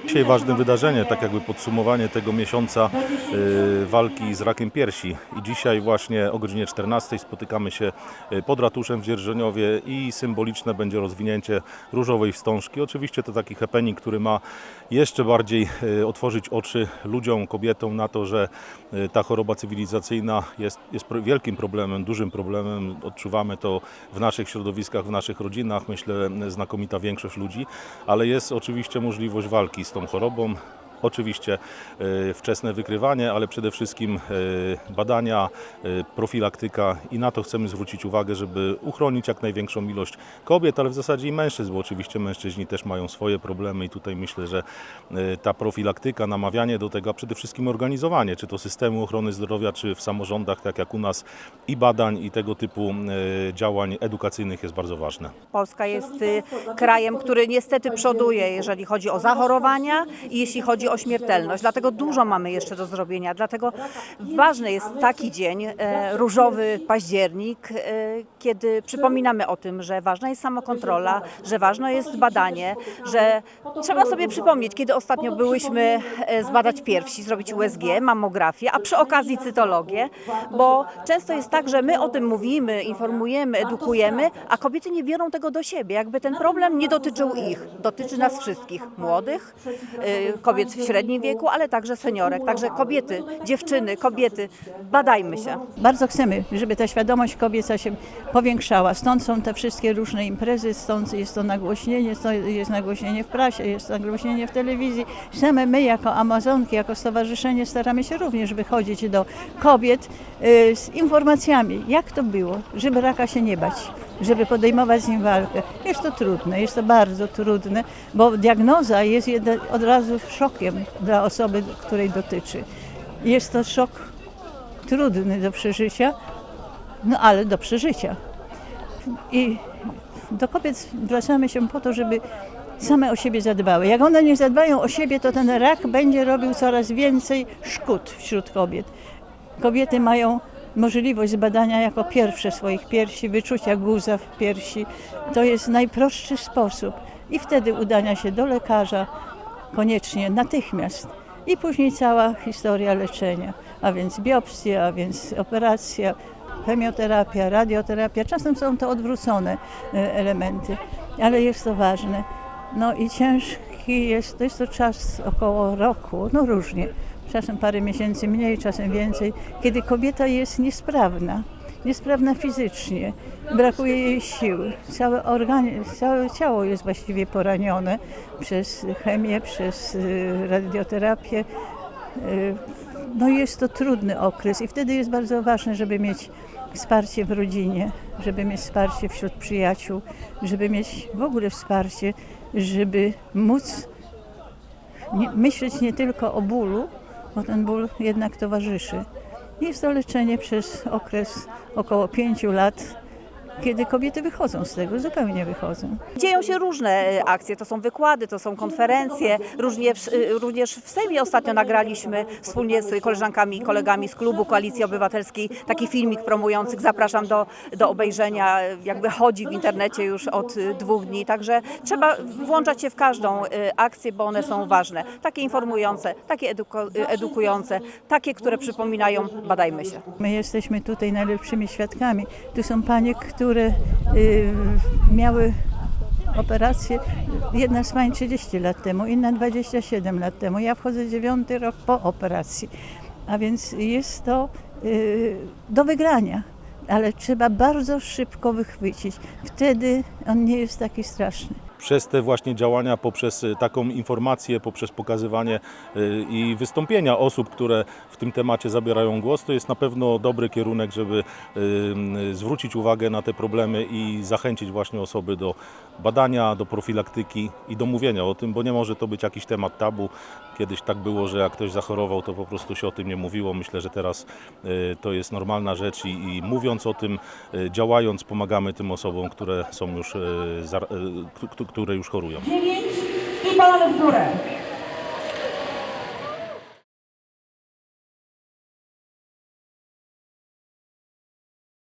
Dzisiaj ważne wydarzenie, tak jakby podsumowanie tego miesiąca y, walki z rakiem piersi. I dzisiaj właśnie o godzinie 14 spotykamy się y, pod ratuszem w Dzierżoniowie i symboliczne będzie rozwinięcie różowej wstążki. Oczywiście to taki happening, który ma jeszcze bardziej y, otworzyć oczy ludziom, kobietom na to, że ta choroba cywilizacyjna jest, jest wielkim problemem, dużym problemem. Odczuwamy to w naszych środowiskach, w naszych rodzinach, myślę znakomita większość ludzi, ale jest oczywiście możliwość walki z tą chorobą. Oczywiście e, wczesne wykrywanie, ale przede wszystkim e, badania, e, profilaktyka i na to chcemy zwrócić uwagę, żeby uchronić jak największą ilość kobiet, ale w zasadzie i mężczyzn, bo oczywiście mężczyźni też mają swoje problemy i tutaj myślę, że ta profilaktyka, namawianie do tego, a przede wszystkim organizowanie, czy to systemu ochrony zdrowia, czy w samorządach, tak jak u nas, i badań, i tego typu działań edukacyjnych jest bardzo ważne. Polska jest krajem, który niestety przoduje, jeżeli chodzi o zachorowania i jeśli chodzi o śmiertelność. Dlatego dużo mamy jeszcze do zrobienia. Dlatego ważny jest taki dzień, e, różowy październik, e, kiedy przypominamy o tym, że ważna jest samokontrola, że ważne jest badanie, że trzeba sobie przypomnieć, kiedy ostatnio byłyśmy e, zbadać piersi, zrobić USG, mammografię, a przy okazji cytologię, bo często jest tak, że my o tym mówimy, informujemy, edukujemy, a kobiety nie biorą tego do siebie. Jakby ten problem nie dotyczył ich, dotyczy nas wszystkich, młodych, kobiet w średnim wieku, ale także seniorek. Także kobiety, dziewczyny, kobiety, badajmy się. Bardzo chcemy, żeby ta świadomość kobieca się powiększała. Stąd są te wszystkie różne imprezy, stąd jest to nagłośnienie, jest nagłośnienie w prasie, jest nagłośnienie w telewizji. Same my jako Amazonki, jako stowarzyszenie staramy się również wychodzić do kobiet y, z informacjami, jak to było, żeby raka się nie bać, żeby podejmować z nim walkę. Jest to trudne, jest to bardzo trudne, bo diagnoza jest od razu szokiem dla osoby, której dotyczy. Jest to szok trudny do przeżycia, no ale do przeżycia. I do kobiet zwracamy się po to, żeby same o siebie zadbały. Jak one nie zadbają o siebie, to ten rak będzie robił coraz więcej szkód wśród kobiet. Kobiety mają możliwość zbadania jako pierwsze swoich piersi, wyczucia guza w piersi. To jest najprostszy sposób. I wtedy udania się do lekarza koniecznie natychmiast. I później cała historia leczenia, a więc biopsja, a więc operacja, chemioterapia, radioterapia. Czasem są to odwrócone e, elementy, ale jest to ważne. No i ciężki jest, to jest to czas około roku, no różnie, czasem parę miesięcy mniej, czasem więcej, kiedy kobieta jest niesprawna, niesprawna fizycznie, brakuje jej sił, całe, całe ciało jest właściwie poranione przez chemię, przez y, radioterapię. Y, No jest to trudny okres i wtedy jest bardzo ważne, żeby mieć wsparcie w rodzinie, żeby mieć wsparcie wśród przyjaciół, żeby mieć w ogóle wsparcie, żeby móc myśleć nie tylko o bólu, bo ten ból jednak towarzyszy. Jest to leczenie przez okres około pięciu lat, kiedy kobiety wychodzą z tego, zupełnie wychodzą. Dzieją się różne e, akcje, to są wykłady, to są konferencje. Również, e, również w Sejmie ostatnio nagraliśmy wspólnie z koleżankami i kolegami z klubu Koalicji Obywatelskiej taki filmik promujący. Zapraszam do, do obejrzenia. Jakby chodzi w internecie już od e, dwóch dni, także trzeba włączać się w każdą akcję, bo one są ważne. Takie informujące, takie edukujące, takie, które przypominają, badajmy się. My jesteśmy tutaj najlepszymi świadkami. Tu są panie, które y, miały operację. Jedna z pań 30 lat temu, inna 27 lat temu. Ja wchodzę dziewiąty rok po operacji. A więc jest to y, do wygrania. Ale trzeba bardzo szybko wychwycić. Wtedy on nie jest taki straszny. Przez te właśnie działania, poprzez y, taką informację, poprzez pokazywanie y, i wystąpienia osób, które w tym temacie zabierają głos, to jest na pewno dobry kierunek, żeby y, zwrócić uwagę na te problemy i zachęcić właśnie osoby do badania, do profilaktyki i do mówienia o tym, bo nie może to być jakiś temat tabu. Kiedyś tak było, że jak ktoś zachorował, to po prostu się o tym nie mówiło. Myślę, że teraz y, to jest normalna rzecz i, i mówiąc o tym, y, działając, pomagamy tym osobom, które są już, y, które już chorują. dziewięć i palamy w górę.